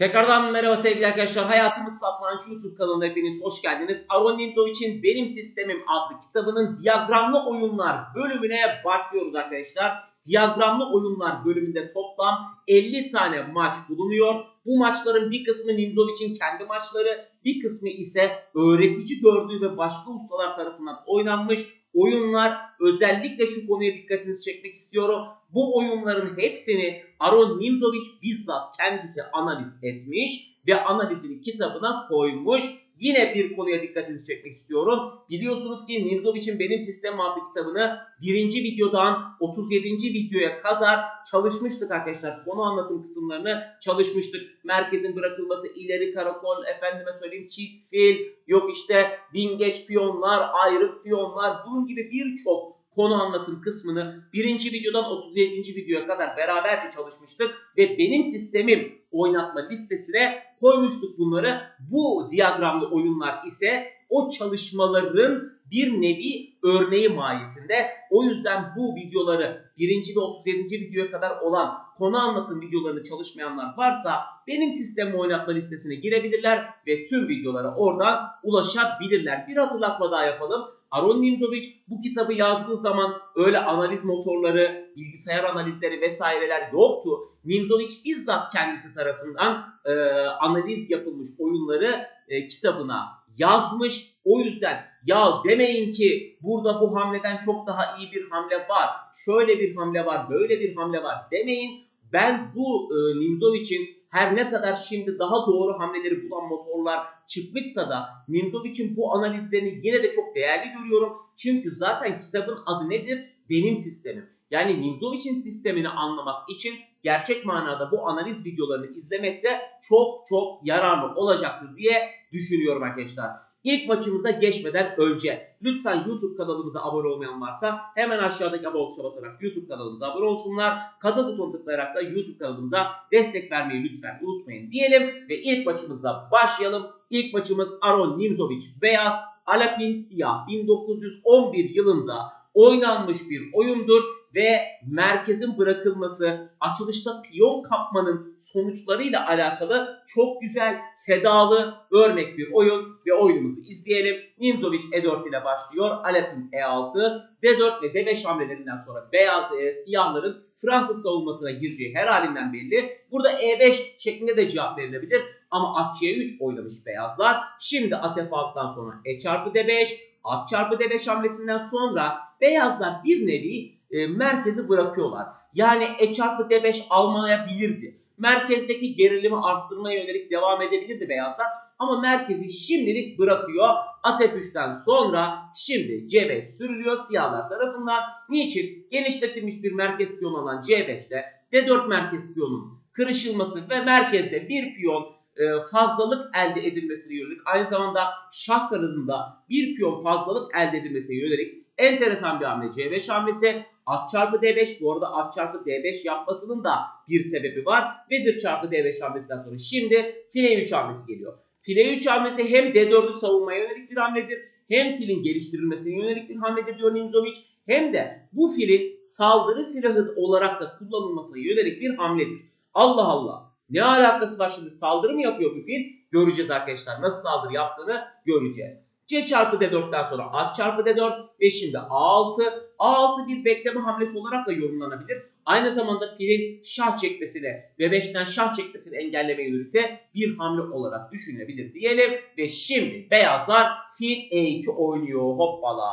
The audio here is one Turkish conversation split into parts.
Tekrardan merhaba sevgili arkadaşlar. Hayatımız Satranç YouTube kanalına hepiniz hoş geldiniz. Aron Nimzovic'in Benim Sistemim adlı kitabının diyagramlı oyunlar bölümüne başlıyoruz arkadaşlar. Diyagramlı oyunlar bölümünde toplam 50 tane maç bulunuyor. Bu maçların bir kısmı Nimzovic'in kendi maçları, bir kısmı ise öğretici gördüğü ve başka ustalar tarafından oynanmış oyunlar. Özellikle şu konuya dikkatinizi çekmek istiyorum. Bu oyunların hepsini Aron Nimzovic bizzat kendisi analiz etmiş ve analizini kitabına koymuş. Yine bir konuya dikkatinizi çekmek istiyorum. Biliyorsunuz ki Nimzovic'in Benim Sistemim adlı kitabını birinci videodan 37. videoya kadar çalışmıştık arkadaşlar. Konu anlatım kısımlarını çalışmıştık. Merkezin bırakılması, ileri karakol, efendime söyleyeyim çift fil, yok işte bin geç piyonlar, ayrık piyonlar bunun gibi birçok konu anlatım kısmını birinci videodan 37. videoya kadar beraberce çalışmıştık ve benim sistemim oynatma listesine koymuştuk bunları. Bu diyagramlı oyunlar ise o çalışmaların bir nevi örneği mahiyetinde. O yüzden bu videoları birinci ve 37. videoya kadar olan konu anlatım videolarını çalışmayanlar varsa benim sistemi oynatma listesine girebilirler ve tüm videolara oradan ulaşabilirler. Bir hatırlatma daha yapalım. Aron Nimzovic bu kitabı yazdığı zaman öyle analiz motorları, bilgisayar analizleri vesaireler yoktu. Nimzovic bizzat kendisi tarafından e, analiz yapılmış oyunları e, kitabına yazmış. O yüzden ya demeyin ki burada bu hamleden çok daha iyi bir hamle var. Şöyle bir hamle var, böyle bir hamle var demeyin. Ben bu e, Nimzovic'in her ne kadar şimdi daha doğru hamleleri bulan motorlar çıkmışsa da Nimzovic'in bu analizlerini yine de çok değerli görüyorum. Çünkü zaten kitabın adı nedir? Benim sistemim. Yani Nimzovic'in sistemini anlamak için gerçek manada bu analiz videolarını izlemekte çok çok yararlı olacaktır diye düşünüyorum arkadaşlar. İlk maçımıza geçmeden önce lütfen YouTube kanalımıza abone olmayan varsa hemen aşağıdaki abone tuşuna basarak YouTube kanalımıza abone olsunlar. Katıl butonu tıklayarak da YouTube kanalımıza destek vermeyi lütfen unutmayın diyelim ve ilk maçımızla başlayalım. İlk maçımız Aron Nimzovic beyaz, Alapin siyah 1911 yılında oynanmış bir oyundur ve merkezin bırakılması, açılışta piyon kapmanın sonuçlarıyla alakalı çok güzel, fedalı, örnek bir oyun ve oyunumuzu izleyelim. Nimzovic E4 ile başlıyor. Alepin E6, D4 ve D5 hamlelerinden sonra beyaz e, siyahların Fransız savunmasına gireceği her halinden belli. Burada E5 şeklinde de cevap verilebilir ama at C3 oynamış beyazlar. Şimdi at F6'dan sonra E çarpı D5, at çarpı D5 hamlesinden sonra beyazlar bir nevi e, merkezi bırakıyorlar. Yani E çarpı D5 almayabilirdi. Merkezdeki gerilimi arttırmaya yönelik devam edebilirdi beyazlar. Ama merkezi şimdilik bırakıyor. At F3'ten sonra şimdi C5 sürülüyor siyahlar tarafından. Niçin? Genişletilmiş bir merkez piyon olan C5'te D4 merkez piyonun kırışılması ve merkezde bir piyon e, fazlalık elde edilmesine yönelik aynı zamanda şah kanadında bir piyon fazlalık elde edilmesine yönelik enteresan bir hamle C5 hamlesi. At çarpı D5 bu arada at çarpı D5 yapmasının da bir sebebi var. Vezir çarpı D5 hamlesinden sonra şimdi file 3 hamlesi geliyor. File 3 hamlesi hem D4'ü savunmaya yönelik bir hamledir hem filin geliştirilmesine yönelik bir hamledir diyor Nimzovic hem de bu filin saldırı silahı olarak da kullanılmasına yönelik bir hamledir. Allah Allah. Ne alakası var şimdi saldırı mı yapıyor bu fil? Göreceğiz arkadaşlar. Nasıl saldırı yaptığını göreceğiz. C çarpı D4'ten sonra at çarpı D4 ve şimdi A6. A6 bir bekleme hamlesi olarak da yorumlanabilir. Aynı zamanda filin şah çekmesini ve 5'ten şah çekmesini engellemeye yönelik bir hamle olarak düşünülebilir diyelim. Ve şimdi beyazlar fil E2 oynuyor hoppala.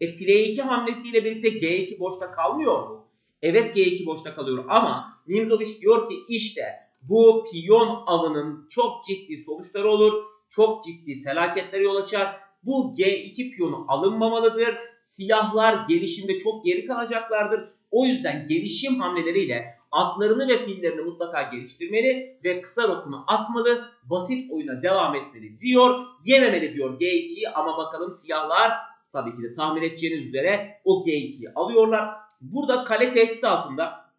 E fil E2 hamlesiyle birlikte G2 boşta kalmıyor mu? Evet G2 boşta kalıyor ama Nimzovic diyor ki işte bu piyon avının çok ciddi sonuçları olur. Çok ciddi felaketlere yol açar. Bu G2 piyonu alınmamalıdır. Siyahlar gelişimde çok geri kalacaklardır. O yüzden gelişim hamleleriyle atlarını ve fillerini mutlaka geliştirmeli ve kısa rokunu atmalı. Basit oyuna devam etmeli diyor. Yememeli diyor G2'yi ama bakalım siyahlar tabii ki de tahmin edeceğiniz üzere o G2'yi alıyorlar. Burada kale tehdit altında.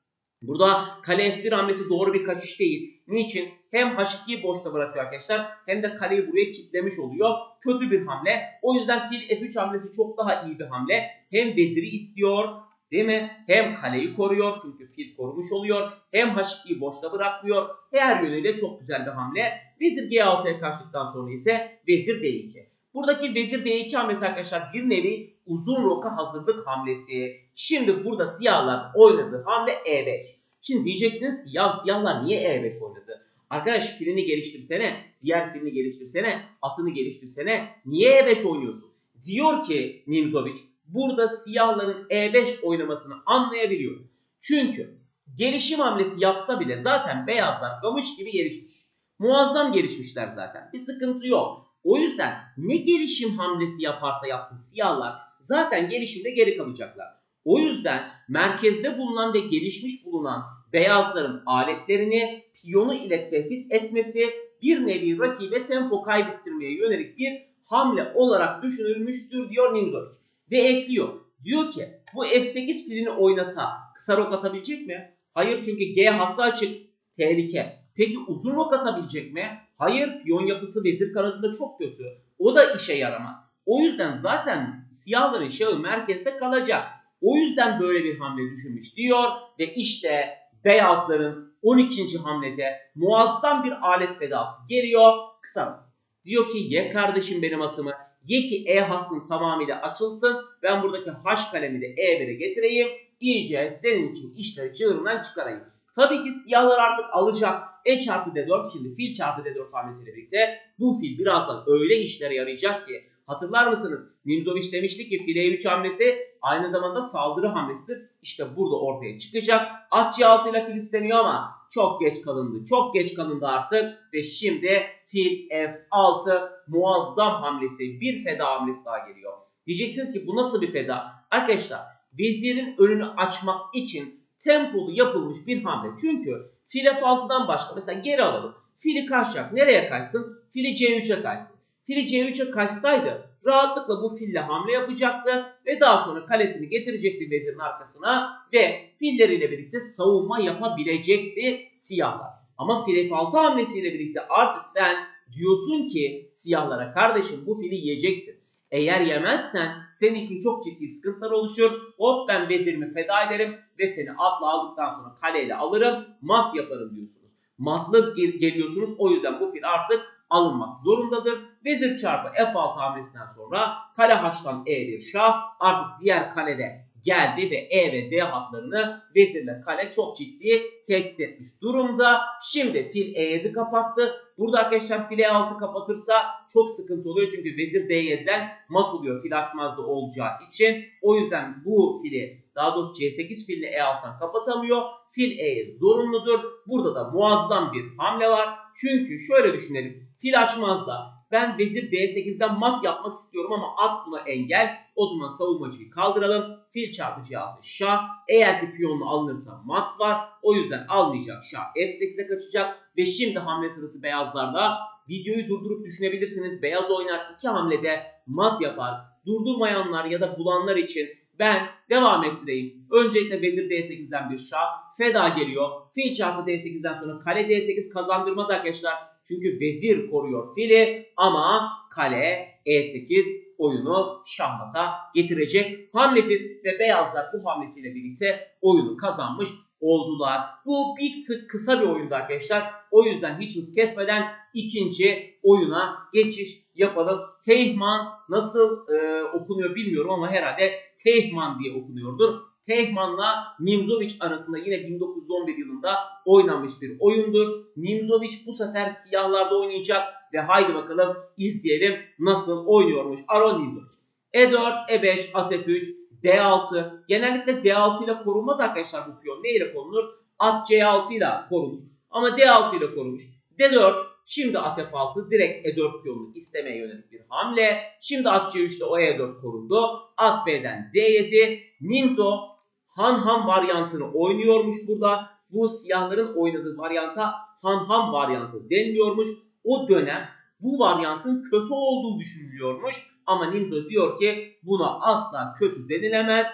Burada kale F1 hamlesi doğru bir kaçış değil. Niçin? Hem H2'yi boşta bırakıyor arkadaşlar hem de kaleyi buraya kilitlemiş oluyor. Kötü bir hamle. O yüzden fil F3 hamlesi çok daha iyi bir hamle. Hem veziri istiyor Değil mi? Hem kaleyi koruyor çünkü fil korumuş oluyor. Hem H2'yi boşta bırakmıyor. Her yönüyle çok güzel bir hamle. Vezir G6'ya kaçtıktan sonra ise vezir D2. Buradaki vezir D2 hamlesi arkadaşlar bir nevi uzun roka hazırlık hamlesi. Şimdi burada siyahlar oynadığı hamle E5. Şimdi diyeceksiniz ki ya siyahlar niye E5 oynadı? Arkadaş filini geliştirsene, diğer filini geliştirsene, atını geliştirsene. Niye E5 oynuyorsun? Diyor ki Nimzovic burada siyahların E5 oynamasını anlayabiliyorum. Çünkü gelişim hamlesi yapsa bile zaten beyazlar gamış gibi gelişmiş. Muazzam gelişmişler zaten. Bir sıkıntı yok. O yüzden ne gelişim hamlesi yaparsa yapsın siyahlar zaten gelişimde geri kalacaklar. O yüzden merkezde bulunan ve gelişmiş bulunan beyazların aletlerini piyonu ile tehdit etmesi bir nevi rakibe tempo kaybettirmeye yönelik bir hamle olarak düşünülmüştür diyor Nimzovic. Ve ekliyor. Diyor ki bu F8 filini oynasa kısa rok atabilecek mi? Hayır çünkü G hattı açık. Tehlike. Peki uzun rok atabilecek mi? Hayır piyon yapısı vezir kanadında çok kötü. O da işe yaramaz. O yüzden zaten siyahların şahı merkezde kalacak. O yüzden böyle bir hamle düşünmüş diyor ve işte beyazların 12. hamlede muazzam bir alet fedası geliyor. Kısa diyor ki ye kardeşim benim atımı ye ki E hattın tamamıyla açılsın. Ben buradaki H kalemi de E1'e getireyim. İyice senin için işleri çığırından çıkarayım. Tabii ki siyahlar artık alacak. E çarpı D4 şimdi fil çarpı D4 hamlesiyle birlikte bu fil birazdan öyle işlere yarayacak ki hatırlar mısınız? Nimzovic demişti ki file 3 hamlesi aynı zamanda saldırı hamlesidir. İşte burada ortaya çıkacak. At C6 ile fil isteniyor ama çok geç kalındı. Çok geç kalındı artık ve şimdi fil F6 muazzam hamlesi bir feda hamlesi daha geliyor. Diyeceksiniz ki bu nasıl bir feda? Arkadaşlar vezirin önünü açmak için tempolu yapılmış bir hamle. Çünkü fil F6'dan başka mesela geri alalım. Fili kaçacak. Nereye kaçsın? Fili C3'e kaçsın. Fili C3'e kaçsaydı rahatlıkla bu fille hamle yapacaktı ve daha sonra kalesini getirecekti vezirin arkasına ve filleriyle birlikte savunma yapabilecekti siyahlar. Ama fil F6 hamlesiyle birlikte artık sen diyorsun ki siyahlara kardeşim bu fili yiyeceksin. Eğer yemezsen senin için çok ciddi sıkıntılar oluşur. Hop ben vezirimi feda ederim ve seni atla aldıktan sonra kaleyle alırım. Mat yaparım diyorsunuz. Matlık gel- geliyorsunuz. O yüzden bu fil artık alınmak zorundadır. Vezir çarpı F6 hamlesinden sonra kale H'tan E1 şah artık diğer kalede geldi ve E ve D hatlarını vezirle kale çok ciddi tehdit etmiş durumda. Şimdi fil E7 kapattı. Burada arkadaşlar fil E6 kapatırsa çok sıkıntı oluyor çünkü vezir D7'den mat oluyor fil açmazda olacağı için. O yüzden bu fili daha doğrusu C8 filini E6'dan kapatamıyor. Fil E zorunludur. Burada da muazzam bir hamle var. Çünkü şöyle düşünelim. Fil açmazda ben vezir D8'den mat yapmak istiyorum ama at buna engel. O zaman savunmacıyı kaldıralım. Fil çarpı C6 şah. Eğer ki piyonla alınırsa mat var. O yüzden almayacak şah F8'e kaçacak. Ve şimdi hamle sırası beyazlarda. Videoyu durdurup düşünebilirsiniz. Beyaz oynar iki hamlede mat yapar. Durdurmayanlar ya da bulanlar için ben devam ettireyim. Öncelikle vezir D8'den bir şah. Feda geliyor. Fil çarpı D8'den sonra kale D8 kazandırmaz arkadaşlar. Çünkü vezir koruyor fili ama kale E8 oyunu şahmata getirecek hamledir. Ve beyazlar bu hamlesiyle birlikte oyunu kazanmış oldular. Bu bir tık kısa bir oyundu arkadaşlar. O yüzden hiç hız kesmeden ikinci oyuna geçiş yapalım. Tehman nasıl e, okunuyor bilmiyorum ama herhalde Tehman diye okunuyordur. Tehman'la Nimzovic arasında yine 1911 yılında oynanmış bir oyundur. Nimzovic bu sefer siyahlarda oynayacak ve haydi bakalım izleyelim nasıl oynuyormuş Aron Nimzovic. E4, E5, at F3, D6. Genellikle D6 ile korunmaz arkadaşlar bu piyon. Ne ile korunur? At C6 ile korunur. Ama D6 ile korunmuş. D4, şimdi at F6 direkt E4 piyonunu istemeye yönelik bir hamle. Şimdi at C3'te o E4 korundu. At B'den D7. Nimzo Han Han varyantını oynuyormuş burada. Bu siyahların oynadığı varyanta Han Han varyantı deniliyormuş. O dönem bu varyantın kötü olduğu düşünülüyormuş. Ama Nimzo diyor ki buna asla kötü denilemez.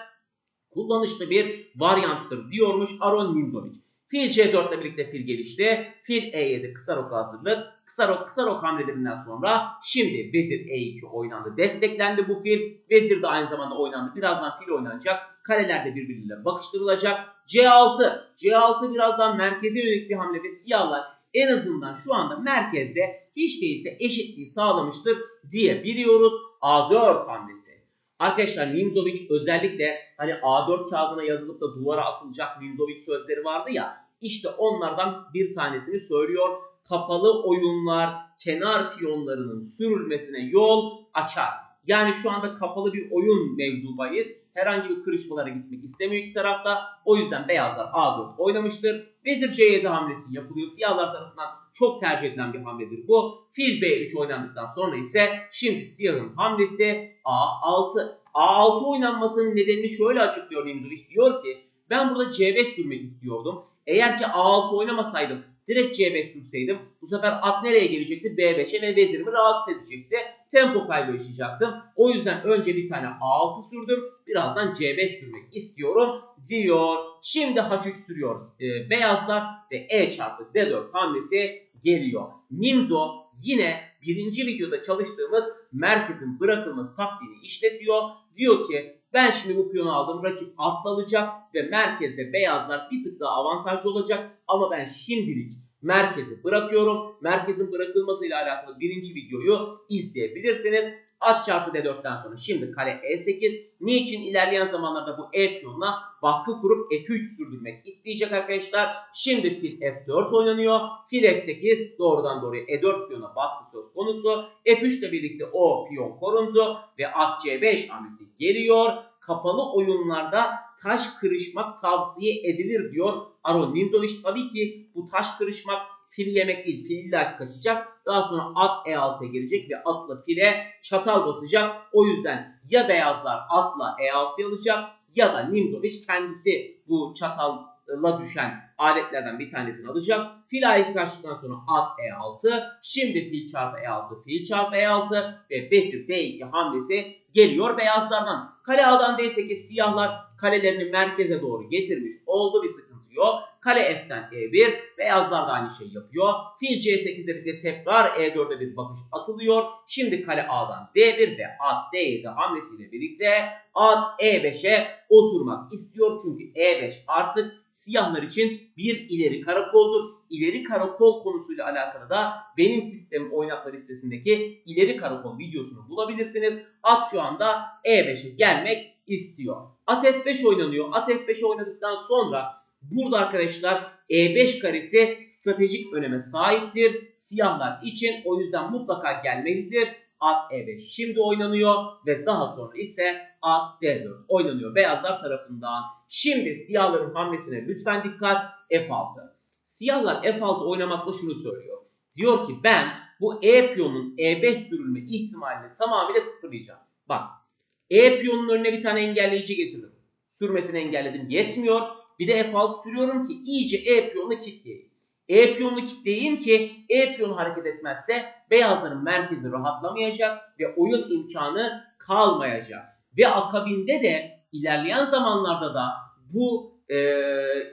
Kullanışlı bir varyanttır diyormuş Aron Nimzovic. Fil C4 ile birlikte fil gelişti. Fil E7 kısa rok hazırlık. Kısa rok, kısa rok hamlelerinden sonra şimdi vezir E2 oynandı. Desteklendi bu fil. Vezir de aynı zamanda oynandı. Birazdan fil oynanacak. Kaleler de birbiriyle bakıştırılacak. C6. C6 birazdan merkeze yönelik bir hamlede siyahlar en azından şu anda merkezde hiç değilse eşitliği sağlamıştır diyebiliyoruz. A4 hamlesi. Arkadaşlar Nimzovic özellikle hani A4 kağıdına yazılıp da duvara asılacak Nimzovic sözleri vardı ya işte onlardan bir tanesini söylüyor. Kapalı oyunlar kenar piyonlarının sürülmesine yol açar. Yani şu anda kapalı bir oyun mevzudayız. Herhangi bir kırışmalara gitmek istemiyor iki tarafta. O yüzden beyazlar A4 oynamıştır. Vezir C7 hamlesi yapılıyor. Siyahlar tarafından çok tercih edilen bir hamledir bu. Fil B3 oynandıktan sonra ise şimdi siyahın hamlesi A6. A6 oynanmasının nedenini şöyle açıklıyor Nimzovic. Diyor ki ben burada C5 sürmek istiyordum. Eğer ki A6 oynamasaydım direkt C5 sürseydim bu sefer at nereye gelecekti? B5'e ve vezirimi rahatsız edecekti. Tempo kaybı yaşayacaktım. O yüzden önce bir tane A6 sürdüm. Birazdan C5 sürmek istiyorum diyor. Şimdi H3 sürüyoruz. Ee, beyazlar ve E çarpı D4 hamlesi geliyor. Nimzo yine birinci videoda çalıştığımız merkezin bırakılması taktiğini işletiyor. Diyor ki ben şimdi bu piyonu aldım. Rakip atla alacak ve merkezde beyazlar bir tık daha avantajlı olacak. Ama ben şimdilik merkezi bırakıyorum. Merkezin bırakılmasıyla alakalı birinci videoyu izleyebilirsiniz. At çarpı D4'ten sonra şimdi kale E8. Niçin ilerleyen zamanlarda bu E piyonuna baskı kurup F3 sürdürmek isteyecek arkadaşlar. Şimdi fil F4 oynanıyor. Fil F8 doğrudan doğruya E4 piyona baskı söz konusu. F3 ile birlikte o piyon korundu ve at C5 hamlesi geliyor. Kapalı oyunlarda taş kırışmak tavsiye edilir diyor Aron Nimzovic. Tabii ki bu taş kırışmak fili yemek değil. Fil illa kaçacak. Daha sonra at E6'ya gelecek ve atla file çatal basacak. O yüzden ya beyazlar atla E6'ya alacak ya da Nimzovic kendisi bu çatalla düşen aletlerden bir tanesini alacak. Fil A2 kaçtıktan sonra at E6. Şimdi fil çarpı E6, fil çarpı E6 ve vezir D2 hamlesi geliyor beyazlardan. Kale A'dan D8 siyahlar kalelerini merkeze doğru getirmiş. Oldu bir sıkıntı yok. Kale F'den E1. Beyazlar da aynı şeyi yapıyor. Fil C8'de birlikte tekrar E4'e bir bakış atılıyor. Şimdi kale A'dan D1 ve at D7 hamlesiyle birlikte at E5'e oturmak istiyor. Çünkü E5 artık siyahlar için bir ileri karakoldur. İleri karakol konusuyla alakalı da benim sistemim oynatma listesindeki ileri karakol videosunu bulabilirsiniz. At şu anda E5'e gelmek istiyor. At F5 oynanıyor. At F5 oynadıktan sonra burada arkadaşlar E5 karesi stratejik öneme sahiptir. Siyahlar için o yüzden mutlaka gelmelidir. At E5 şimdi oynanıyor ve daha sonra ise at D4 oynanıyor beyazlar tarafından. Şimdi siyahların hamlesine lütfen dikkat F6. Siyahlar F6 oynamakla şunu söylüyor. Diyor ki ben bu E piyonun E5 sürülme ihtimalini tamamıyla sıfırlayacağım. Bak E piyonun önüne bir tane engelleyici getirdim. Sürmesini engelledim. Yetmiyor. Bir de F6 sürüyorum ki iyice E piyonunu kilitleyeyim. E piyonunu kilitleyeyim ki E piyonu hareket etmezse beyazların merkezi rahatlamayacak ve oyun imkanı kalmayacak. Ve akabinde de ilerleyen zamanlarda da bu e,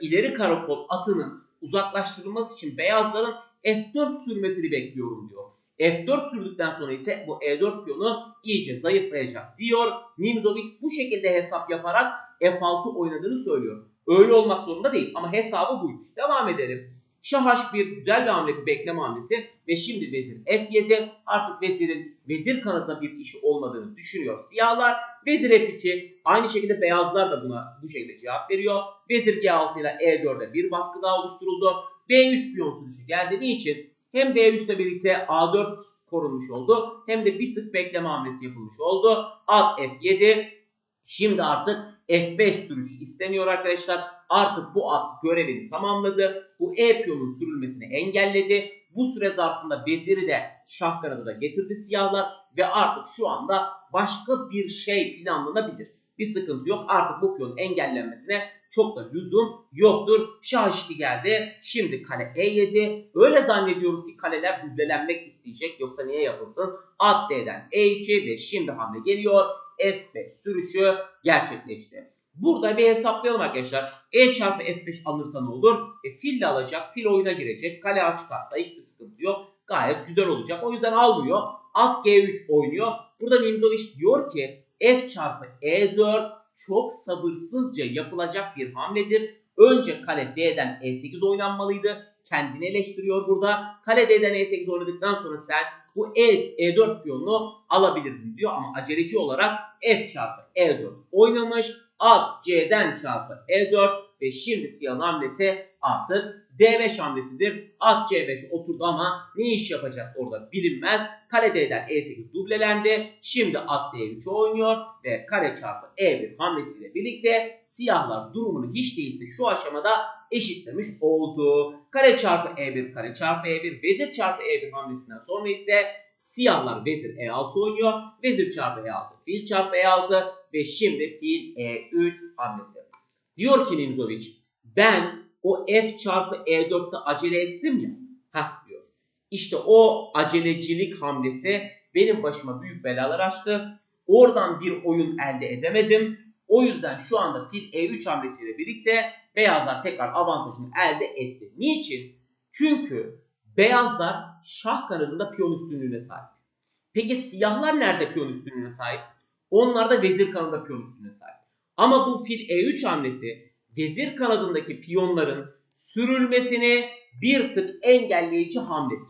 ileri karakol atının uzaklaştırılması için beyazların F4 sürmesini bekliyorum diyor. F4 sürdükten sonra ise bu E4 piyonu iyice zayıflayacak diyor. Nimzovic bu şekilde hesap yaparak F6 oynadığını söylüyor. Öyle olmak zorunda değil ama hesabı buymuş. Devam edelim. Şah H1 güzel bir hamle, bir bekleme hamlesi ve şimdi vezir F7 artık vezirin vezir kanadında bir işi olmadığını düşünüyor siyahlar. Vezir F2 aynı şekilde beyazlar da buna bu şekilde cevap veriyor. Vezir G6 ile E4'e bir baskı daha oluşturuldu. B3 piyon sürüşü geldiği için hem B3 ile birlikte A4 korunmuş oldu hem de bir tık bekleme hamlesi yapılmış oldu. At F7 şimdi artık F5 sürüşü isteniyor arkadaşlar. Artık bu at görevini tamamladı. Bu E piyonun sürülmesini engelledi. Bu süre zarfında veziri de şah kanadına getirdi siyahlar ve artık şu anda başka bir şey planlanabilir. Bir sıkıntı yok. Artık bu piyonun engellenmesine çok da lüzum yoktur. Şah işli geldi. Şimdi kale E7. Öyle zannediyoruz ki kaleler düblelenmek isteyecek. Yoksa niye yapılsın? At D'den E2 ve şimdi hamle geliyor. F5 sürüşü gerçekleşti. Burada bir hesaplayalım arkadaşlar. E çarpı F5 alınırsa ne olur? E fille alacak. Fil oyuna girecek. Kale açık hatta hiçbir sıkıntı yok. Gayet güzel olacak. O yüzden almıyor. At G3 oynuyor. Burada Nimzovic diyor ki F çarpı E4 çok sabırsızca yapılacak bir hamledir. Önce kale D'den E8 oynanmalıydı. Kendini eleştiriyor burada. Kale D'den E8 oynadıktan sonra sen bu E, E4 piyonunu alabilirdin diyor ama aceleci olarak F çarpı E4 oynamış. At C'den çarpı E4 ve şimdi siyahın hamlesi artık D5 hamlesidir. At C5 oturdu ama ne iş yapacak orada bilinmez. Kale D'den E8 dublelendi. Şimdi at D3 oynuyor ve kare çarpı E1 hamlesiyle birlikte siyahlar durumunu hiç değilse şu aşamada eşitlemiş oldu. Kare çarpı E1 kare çarpı E1 vezir çarpı E1 hamlesinden sonra ise siyahlar vezir E6 oynuyor. Vezir çarpı E6 fil çarpı E6 ve şimdi fil E3 hamlesi. Diyor ki Nimzovic ben o F çarpı E4'te acele ettim ya. Heh diyor. İşte o acelecilik hamlesi benim başıma büyük belalar açtı. Oradan bir oyun elde edemedim. O yüzden şu anda fil E3 hamlesiyle birlikte beyazlar tekrar avantajını elde etti. Niçin? Çünkü beyazlar şah kanadında piyon üstünlüğüne sahip. Peki siyahlar nerede piyon üstünlüğüne sahip? Onlar da vezir kanadında piyon üstünlüğüne sahip. Ama bu fil E3 hamlesi vezir kanadındaki piyonların sürülmesini bir tık engelleyici hamledir.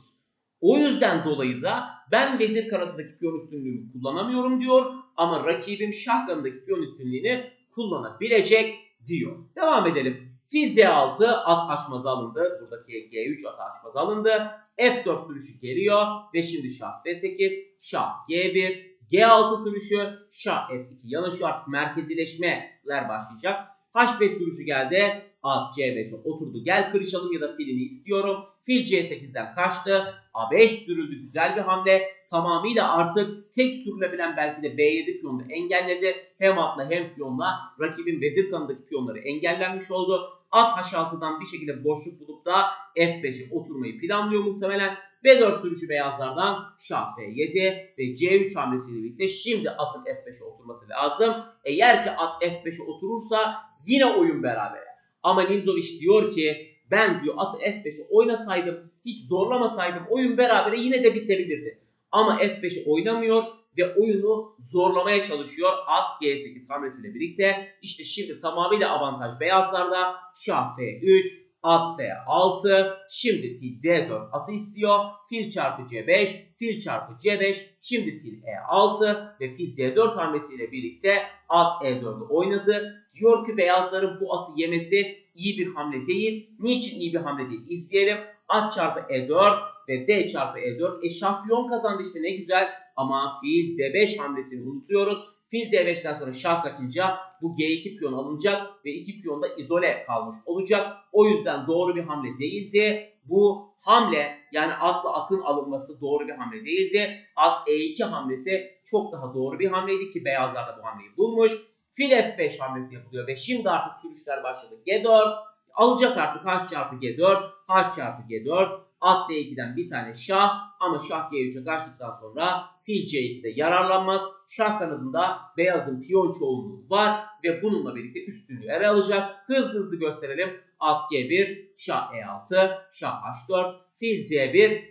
O yüzden dolayı da ben vezir kanadındaki piyon üstünlüğümü kullanamıyorum diyor ama rakibim şah kanadındaki piyon üstünlüğünü kullanabilecek diyor. Devam edelim. Fil D6 at açmazı alındı. Buradaki G3 at açmazı alındı. F4 sürüşü geliyor ve şimdi şah D8, şah G1, G6 sürüşü, şah F2 yanaşıyor artık merkezileşmeler başlayacak. H5 sürüşü geldi. At C5'e oturdu. Gel kırışalım ya da filini istiyorum. Fil C8'den kaçtı. A5 sürüldü. Güzel bir hamle. Tamamıyla artık tek sürülebilen belki de B7 piyonunu engelledi. Hem atla hem piyonla rakibin vezir kanındaki piyonları engellenmiş oldu. At H6'dan bir şekilde boşluk bulup da F5'e oturmayı planlıyor muhtemelen. B4 sürüşü beyazlardan şah B7 ve C3 hamlesiyle birlikte şimdi atın F5'e oturması lazım. Eğer ki at F5'e oturursa yine oyun beraber. Ama Nimzovic diyor ki ben diyor atı F5'e oynasaydım hiç zorlamasaydım oyun berabere yine de bitebilirdi. Ama F5'i oynamıyor ve oyunu zorlamaya çalışıyor at G8 hamlesiyle birlikte. İşte şimdi tamamıyla avantaj beyazlarda. Şah F3, at F6, şimdi fil D4 atı istiyor. Fil çarpı C5, fil çarpı C5, şimdi fil E6 ve fil D4 hamlesiyle birlikte at E4'ü oynadı. Diyor ki beyazların bu atı yemesi iyi bir hamle değil. Niçin iyi bir hamle değil? İzleyelim. At çarpı E4 ve D çarpı E4. E şampiyon kazandı işte ne güzel. Ama fil D5 hamlesini unutuyoruz. Fil D5'ten sonra şah kaçınca bu G2 piyon alınacak ve iki piyon da izole kalmış olacak. O yüzden doğru bir hamle değildi. Bu hamle yani atla atın alınması doğru bir hamle değildi. At E2 hamlesi çok daha doğru bir hamleydi ki beyazlar da bu hamleyi bulmuş. Fil F5 hamlesi yapılıyor ve şimdi artık sürüşler başladı. G4 alacak artık H çarpı G4, H çarpı G4, at D2'den bir tane şah ama şah G3'e kaçtıktan sonra fil C2'de yararlanmaz. Şah kanadında beyazın piyon çoğunluğu var ve bununla birlikte üstünlüğü ele alacak. Hızlı hızlı gösterelim. At G1, şah E6, şah H4, fil D1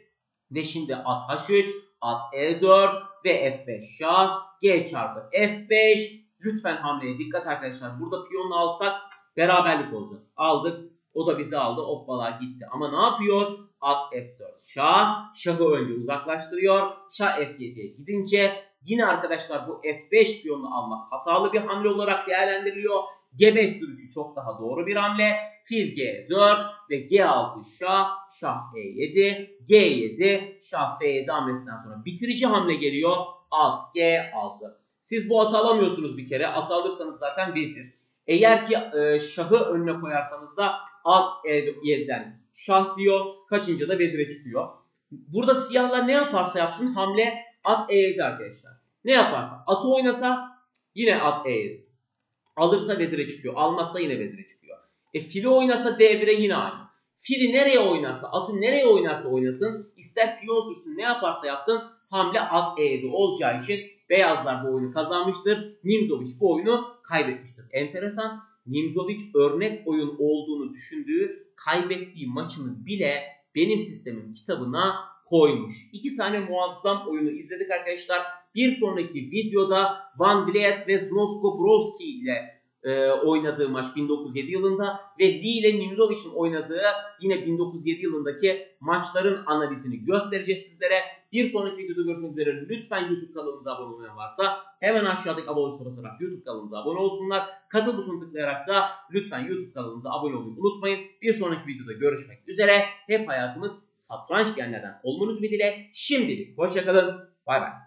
ve şimdi at H3, at E4 ve F5 şah, G çarpı F5. Lütfen hamleye dikkat arkadaşlar. Burada piyonu alsak beraberlik olacak. Aldık. O da bizi aldı. Hoppala gitti. Ama ne yapıyor? At F4 şah. Şahı önce uzaklaştırıyor. Şah F7'ye gidince yine arkadaşlar bu F5 piyonunu almak hatalı bir hamle olarak değerlendiriliyor. G5 sürüşü çok daha doğru bir hamle. Fil G4 ve G6 şah, şah E7, G7, şah F7 hamlesinden sonra bitirici hamle geliyor. At G6. Siz bu atı alamıyorsunuz bir kere. Atı alırsanız zaten vezir. Eğer ki e, şahı önüne koyarsanız da at E7'den şah diyor. Kaçınca da vezire çıkıyor. Burada siyahlar ne yaparsa yapsın hamle at E7 arkadaşlar. Ne yaparsa atı oynasa yine at E7. Alırsa vezire çıkıyor. Almazsa yine vezire çıkıyor. E fili oynasa D1'e yine aynı. Fili nereye oynarsa, atı nereye oynarsa oynasın, ister piyon sürsün ne yaparsa yapsın hamle at E7 olacağı için beyazlar bu oyunu kazanmıştır. Nimzovic bu oyunu kaybetmiştir. Enteresan. Nimzovic örnek oyun olduğunu düşündüğü kaybettiği maçını bile benim sistemin kitabına koymuş. İki tane muazzam oyunu izledik arkadaşlar. Bir sonraki videoda Van Vliet ve Znosko Broski ile e, oynadığı maç 1907 yılında ve Lee ile Nimzovic'in oynadığı yine 1907 yılındaki maçların analizini göstereceğiz sizlere. Bir sonraki videoda görüşmek üzere. Lütfen YouTube kanalımıza abone olmayan varsa hemen aşağıdaki abone tuşuna basarak YouTube kanalımıza abone olsunlar. Katıl butonuna tıklayarak da lütfen YouTube kanalımıza abone olmayı unutmayın. Bir sonraki videoda görüşmek üzere. Hep hayatımız satranç diyenlerden olmanız dileğiyle. Şimdilik hoşçakalın. Bay bay.